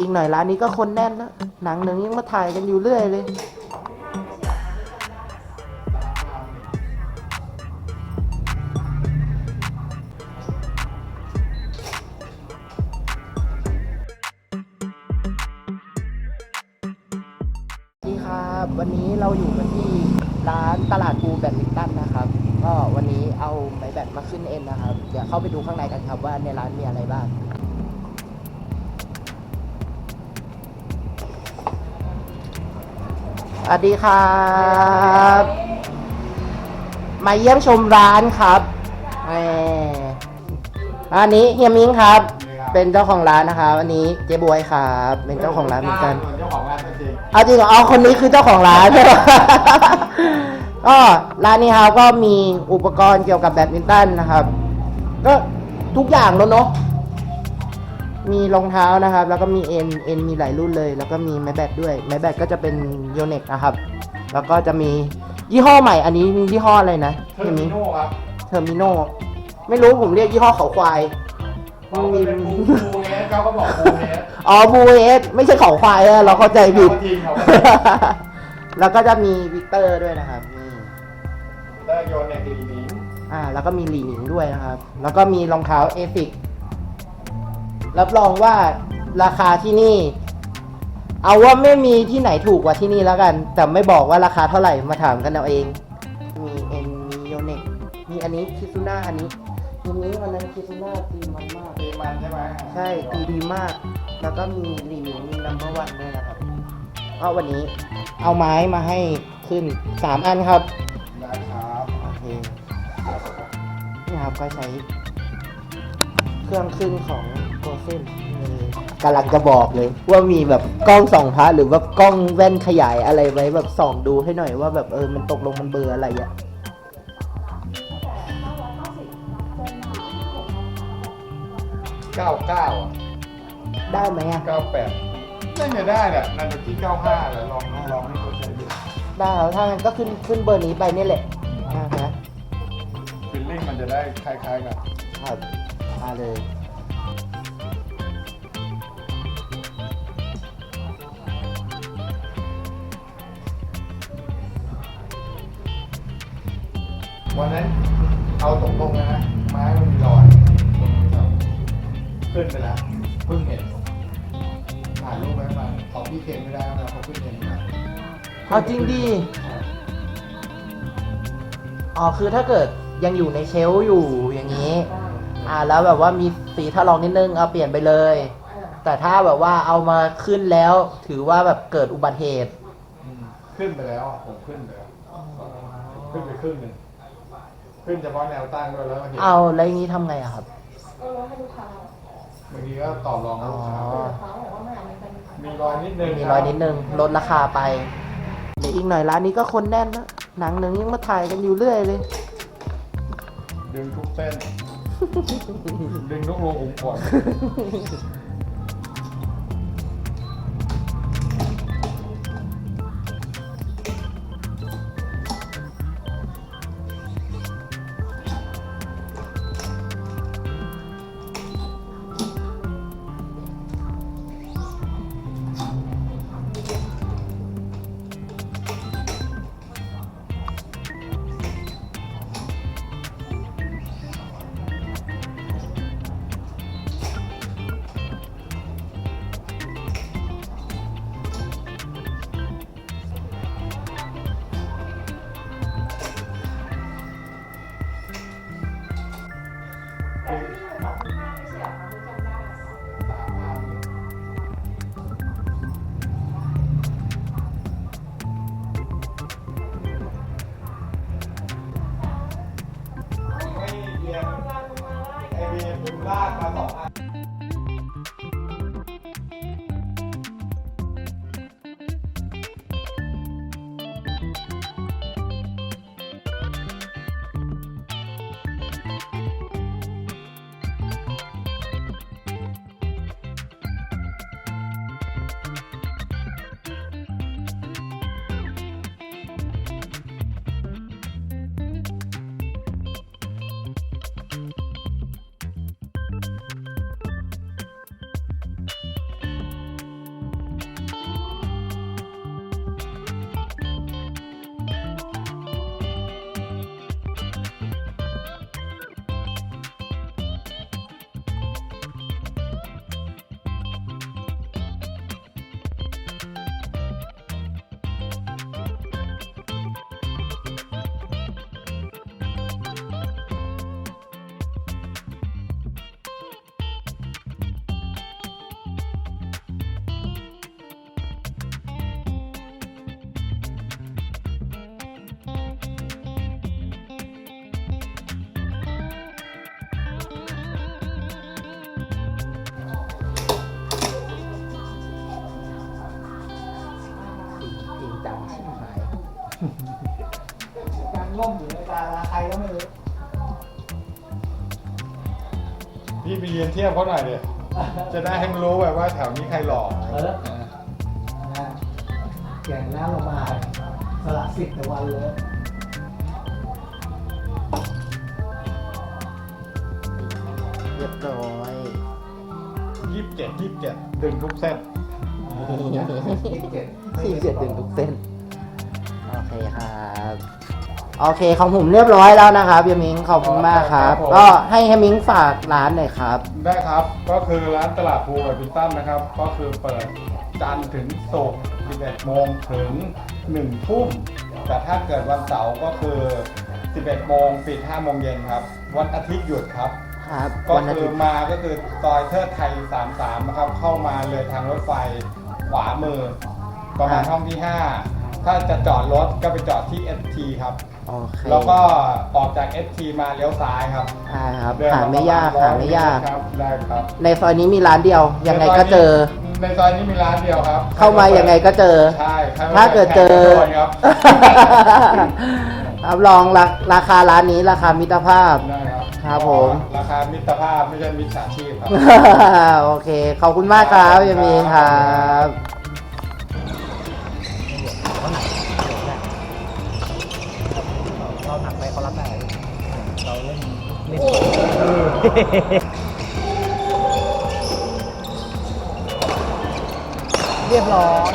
อีกหน่อยร้านนี้ก็คนแน่นแล้วหนังหนึ่งยังมาถ่ายกันอยู่เรื่อยเลยสวัสดีครับวันนี้เราอยู่กันที่ร้านตลาดปูแบดมินตันนะครับ ก็วันนี้เอาไม้แบดมาขึ้นเอ็นนะครับ เดี๋ยวเข้าไปดูข้างในกันครับว่าในร้านมีอะไรบ้าง วัสดีครับ มาเยี่ยมชมร้านครับแหมอันนี้เฮียมิงครับ เป็นเจ้าของร้านนะครับอันนี้เจ๊บวยครับ เป็นเจ้าของร้านเหมือนกัน เจ้าของร้านจริงเอาจริงเหรอเอาคนนี้คือเจ้าของร้านใช่ไหมก็ร้านนี้ครับก็มีอุปกรณ์เกี่ยวกับแบดมินตันนะครับ ก็ทุกอย่างแล้วเนาะ มีรองเท้านะครับ แล้วก็มีเอ็นเอ็นมีหลายรุ่นเลย แล้วก็มีไม้แบดด้วย ไม้แบดก็จะเป็นโยเน็กนะครับ แล้วก็จะมียี่ห้อใหม่ อันนี้ยี่ห้ออะไรนะๆเทอร์มิโน่ครับเทอร์มิโนไม่รู้ผมเรียกยี่ห้อเขาควายมันเป็นบูบูเฮสเขาก็บอกบูเฮสอ๋อบูเอสไม่ใช่เขาควายอะเราเข้าใจผิดเขาจริงเขาแล้วก็จะมีวิกเตอร์ด้วยนะครับนี่ได้โยนเนี่ยกรีนิงอ่า แล้วก็มีหลีหนิงด้วยนะครับ แล้วก็มีรองเท้าเอฟิก รับรองว่าราคาที่นี่ เอาว่าไม่มีที่ไหนถูกกว่าที่นี่แล้วกัน แต่ไม่บอกว่าราคาเท่าไหร่มาถามกันเอาเอง มีเอ็นมีโยเน็กมีอันนี้คิซูน่าอันนี้ทีนี้วันนั้นคิซูน่าตีมันมากตีมันใช่ไหมใช่ตีดีมาก แล้วก็มีหลีหนิงมีนัมเบอร์วันด้วยนะครับก็วันนี้เอาไม้มาให้ขึ้นสามอันครับได้ครับโอเคนี่ครับก็ใช้ เครื่องขึ้นของโกเซนกำลังจะบอกเลย ว่ามีแบบกล้องส่องพระหรือว่ากล้องแว่นขยายอะไรไว้แบบส่องดูให้หน่อยว่าแบบเออมันตกลงมันเบอร์อะไรอะเก้าเก้าอะได้ไหมอะเก้าแปดน่าจะได้แหละนั่นเป็นที่เก้าห้าแหละลองลองลองให้เขาใช้ดูได้แล้วถ้างั้นก็ขึ้นขึ้นเบอร์นี้ไปนี่แหละนะฮะฟิลลิ่งมันจะได้คล้ายๆกันครับ มาเลย วันนั้นเอาตรงๆเลยนะไม้มันมีรอยตรงนี้ครับขึ้นไปแล้วเพิ่งเห็นถ่ายรูปไว้มาของพี่เคนไม่ได้นะเขาขึ้นเองนะเอาจริงดิ อ๋อคือถ้าเกิดยังอยู่ในเชลฟ์อยู่อย่างนี้ อ่าแล้วแบบว่ามีสีถลอกนิดนึงเอาเปลี่ยนไปเลย แต่ถ้าแบบว่าเอามาขึ้นแล้ว ถือว่าแบบเกิดอุบัติเหตุ อืมขึ้นไปแล้วอะผมขึ้นไปแล้วขึ้นไปครึ่งหนึ่งขึ้นเฉพาะแนวตั้งด้วยแล้วก็เห็นเอาแล้วอย่างนี้ทำไงอะครับ ก็ลดให้ลูกค้าบางทีก็ต่อรองกับลูกค้าอ๋อ ลูกค้าบอกว่าไม่เอาไม่เป็นมีรอยนิดนึงมีรอยนิดนึงลดราคาไปเดี๋ยวอีกหน่อยร้านนี้ก็คนแน่นแล้วหนังหนึ่งยังมาถ่ายกันอยู่เรื่อยเลย ดึงทุกเส้น ดึงทุกรูขุมขน การง่มอยู่ในตาใครก็ไม่รู้พี่ไปเรียนเทียบเขาหน่อยดิจะได้ให้มันรู้แบบว่าแถวนี้ใครหล่อเออนะแก่งหน้าลงมาสละสิทธิ์แต่วันเลยเรียบร้อยยี่สิบเจ็ดยี่สิบเจ็ดดึงทุกเส้นสี่เจ็ดสี่เจ็ดถึงทุกเส้น โอเคครับ โอเคของผมเรียบร้อยแล้วนะครับเยมิงขอบคุณมากครับ ก็ให้เฮมิงฝากร้านหน่อยครับ ได้ครับก็คือร้านตลาดภูแบบพินตันนะครับ ก็คือเปิดจันทร์ถึงศุกร์11โมงถึง1ทุ่มแต่ถ้าเกิดวันเสาร์ก็คือ 11โมงปิด5โมงเย็นครับ วันอาทิตย์หยุดครับ ครับ ก็วันอาคืทิอตย์มาก็คือซอยเทิดไทย 33นะครับเข้ามาเลยทางรถไฟขวามือ ประมาณห้องที่ 5 ถ้าจะจอดรถก็ไปจอดที่ ST ครับ โอเคแล้วก็ออกจาก ST มาเลี้ยวซ้ายครับอ่าครับเดินหาไม่ยากประหาไม่ยากครับได้ครับในซอยนี้มีร้านเดียว ยังไงก็เจอ ในซอยนี้มีร้านเดียวครับเข้ามายังไงก็เจอ ใช่ใครมถ้าเกิดเจอแขกก็โดนครับ รับรองราราคาร้านนี้ราคามิตรภาพ ได้ครับครับผม ราคามิตรภาพไม่ใช่มิจฉาชีพครับ โอเค ขอบคุณมากครับยามีนครับ เราหนักไปเขารับได้ เราเล่นเล่นเรียบร้อย